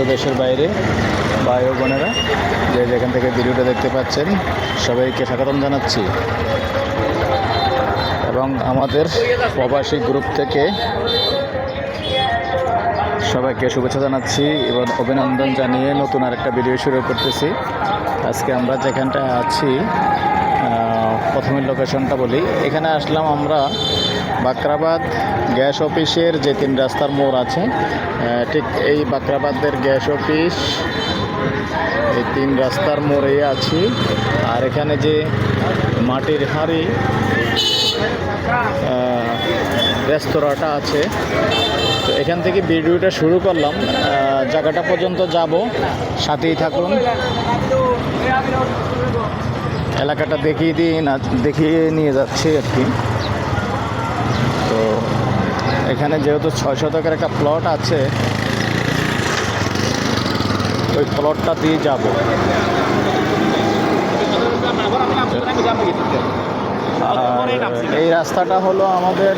ও দেশের বাইরে ভাই ও বোনেরা, যে যেখান থেকে ভিডিওটা দেখতে পাচ্ছেন, সবাইকে স্বাগতম জানাচ্ছি। এবং আমাদের প্রবাসী গ্রুপ থেকে সবাইকে শুভেচ্ছা জানাচ্ছি এবং অভিনন্দন জানিয়ে নতুন আরেকটা ভিডিও শুরু করতেছি। আজকে আমরা যেখানটা আছি আহ, প্রথমের লোকেশনটা বলি। এখানে আসলাম আমরা বাকরাবাদ গ্যাস অফিসের যে তিন রাস্তার মোড় আছে ঠিক এই বাকরাবাদের গ্যাস অফিস এই তিন রাস্তার মোড়ে আছি। আর এখানে যে মাটির হাঁড়ি রেস্তোরাঁটা আছে। তো এখান থেকে ভিডিওটা শুরু করলাম। জায়গাটা পর্যন্ত যাব। সাথেই থাকুন। এলাকাটা দেখিয়ে দিয়ে না, দেখিয়ে নিয়ে যাচ্ছি আর কি। তো এখানে যেহেতু ছয় শতকের একটা প্লট আছে, ওই প্লটটা দিয়ে যাব। এই রাস্তাটা হলো আমাদের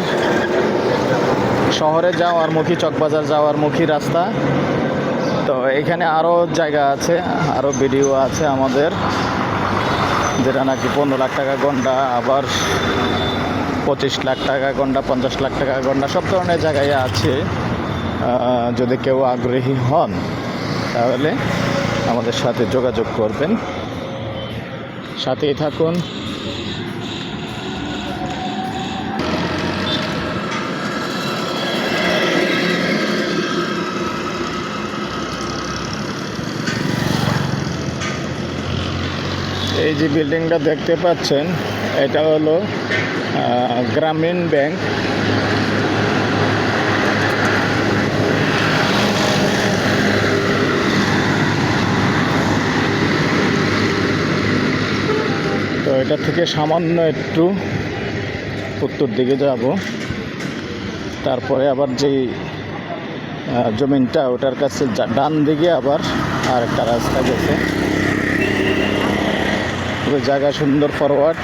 শহরে যাওয়ার মুখী, চকবাজার যাওয়ার মুখী রাস্তা। তো এখানে আরও জায়গা আছে আরও ভিডিও আছে আমাদের। যেটা নাকি পনেরো লাখ টাকা গন্ডা, আবার পঁচিশ লাখ টাকা গন্ডা, পঞ্চাশ লাখ টাকা গন্ডা, সব ধরনের জায়গায় আছে। যদি কেউ আগ্রহী হন, তাহলে আমাদের সাথে যোগাযোগ করবেন। সাথেই থাকুন। এই যে বিল্ডিংটা দেখতে পাচ্ছেন, এটা হলো গ্রামীণ ব্যাংক। তো এটা থেকে সামান্য একটু উত্তর দিকে যাব। তারপরে আবার যেই জমিনটা ওটার কাছে ডান দিকে আবার আর একটা রাস্তা গেছে। পুরো জায়গা সুন্দর ফরওয়ার্ড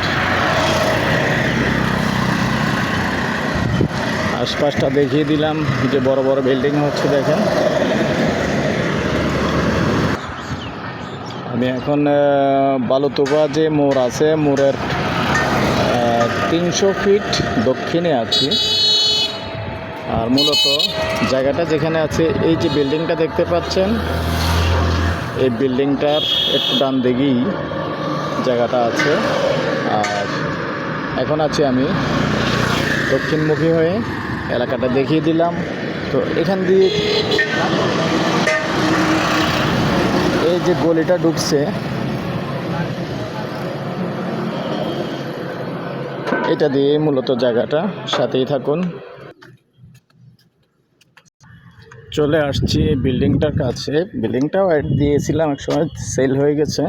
আশপাশটা দেখিয়ে দিলাম যে বড় বড় বিল্ডিং হচ্ছে দেখেন। আমি এখন আহ, বালুতোবা যে মোড় আছে মোড়ের তিনশো ফিট দক্ষিণে আছি। আর মূলত জায়গাটা যেখানে আছে এই যে বিল্ডিংটা দেখতে পাচ্ছেন এই বিল্ডিংটার একটু ডান দিকেই। জায়গাটা আছে। আর এখন আছি আমি দক্ষিণমুখী হয়ে। এলাকাটা দেখিয়ে দিলাম। তো এখান দিয়ে এই যে গলিটা ঢুকছে, এটা দিয়ে মূলত জায়গাটা। সাথেই থাকুন। চলে আসছি বিল্ডিংটার কাছে। বিল্ডিংটাও অ্যাড দিয়েছিলাম, এক সময় সেল হয়ে গেছে।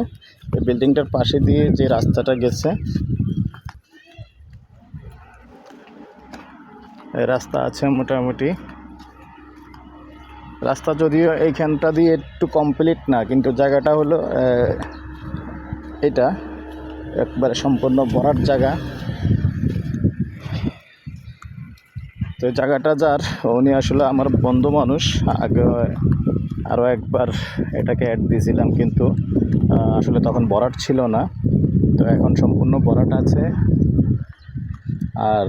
এই বিল্ডিংটার পাশে দিয়ে যে রাস্তাটা গেছে রাস্তা আছে মোটামুটি। রাস্তা যদিও এইখানটা দিয়ে একটু কমপ্লিট না, কিন্তু জায়গাটা হলো এটা, একবারে সম্পূর্ণ ভরাট জায়গা। তো জায়গাটা যার, উনি আসলে আমার বন্ধু মানুষ, আগে আরও একবার এটাকে অ্যাড দিয়েছিলাম, কিন্তু আসলে তখন বরাট ছিল না। তো এখন সম্পূর্ণ বরাট আছে। আর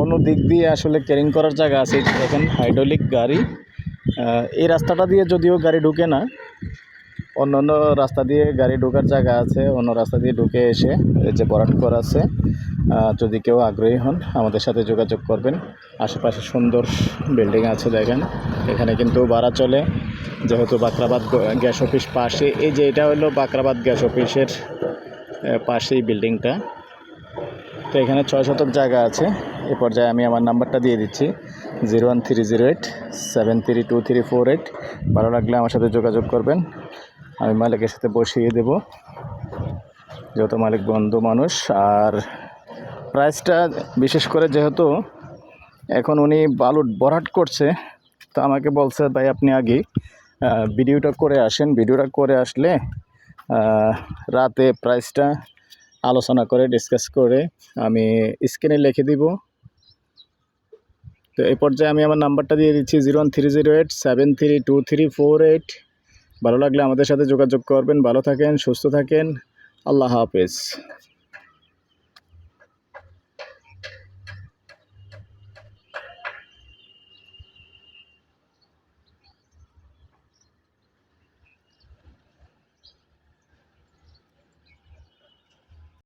অন্য দিক দিয়ে আসলে ক্যারিং করার জায়গা আছে। দেখেন হাইড্রোলিক গাড়ি। এই রাস্তাটা দিয়ে যদিও গাড়ি ঢুকে না অন্য অন্য রাস্তা দিয়ে গাড়ি ঢোকার জায়গা আছে, অন্য রাস্তা দিয়ে ঢুকে এসে এই যে ভরাট করা আছে যদি কেউ আগ্রহী হন আমাদের সাথে যোগাযোগ করবেন। আশেপাশে সুন্দর বিল্ডিং আছে দেখেন। এখানে কিন্তু ভাড়া চলে, যেহেতু বাকরাবাদ গ্যাস অফিস পাশে। এই যে এটা হলো বাকরাবাদ গ্যাস অফিসের পাশেই বিল্ডিংটা। তো এখানে ছয় শতক জায়গা আছে। এ পর্যায়ে আমি আমার নাম্বারটা দিয়ে দিচ্ছি। Zero one three zero eight, seven three two three four eight. ভালো লাগলে আমার সাথে যোগাযোগ করবেন। আমি মালিকের সাথে বসিয়ে দেব। যত মালিক বন্ধু মানুষ। আর প্রাইসটা বিশেষ করে যেহেতু এখন উনি বালু ভরাট করছে, তো আমাকে বলছে, ভাই, আপনি আগে ভিডিওটা করে আসেন। ভিডিওটা করে আসলে রাতে প্রাইসটা আলোচনা করে ডিসকাস করে আমি স্ক্রিনে লিখে দিব। তো এই পর্যায়ে আমি আমার নাম্বারটা দিয়ে দিচ্ছি zero one three zero eight seven three two three four eight ভালো লাগলে আমাদের সাথে যোগাযোগ করবেন ভালো থাকেন সুস্থ থাকেন। আল্লাহ হাফেজ।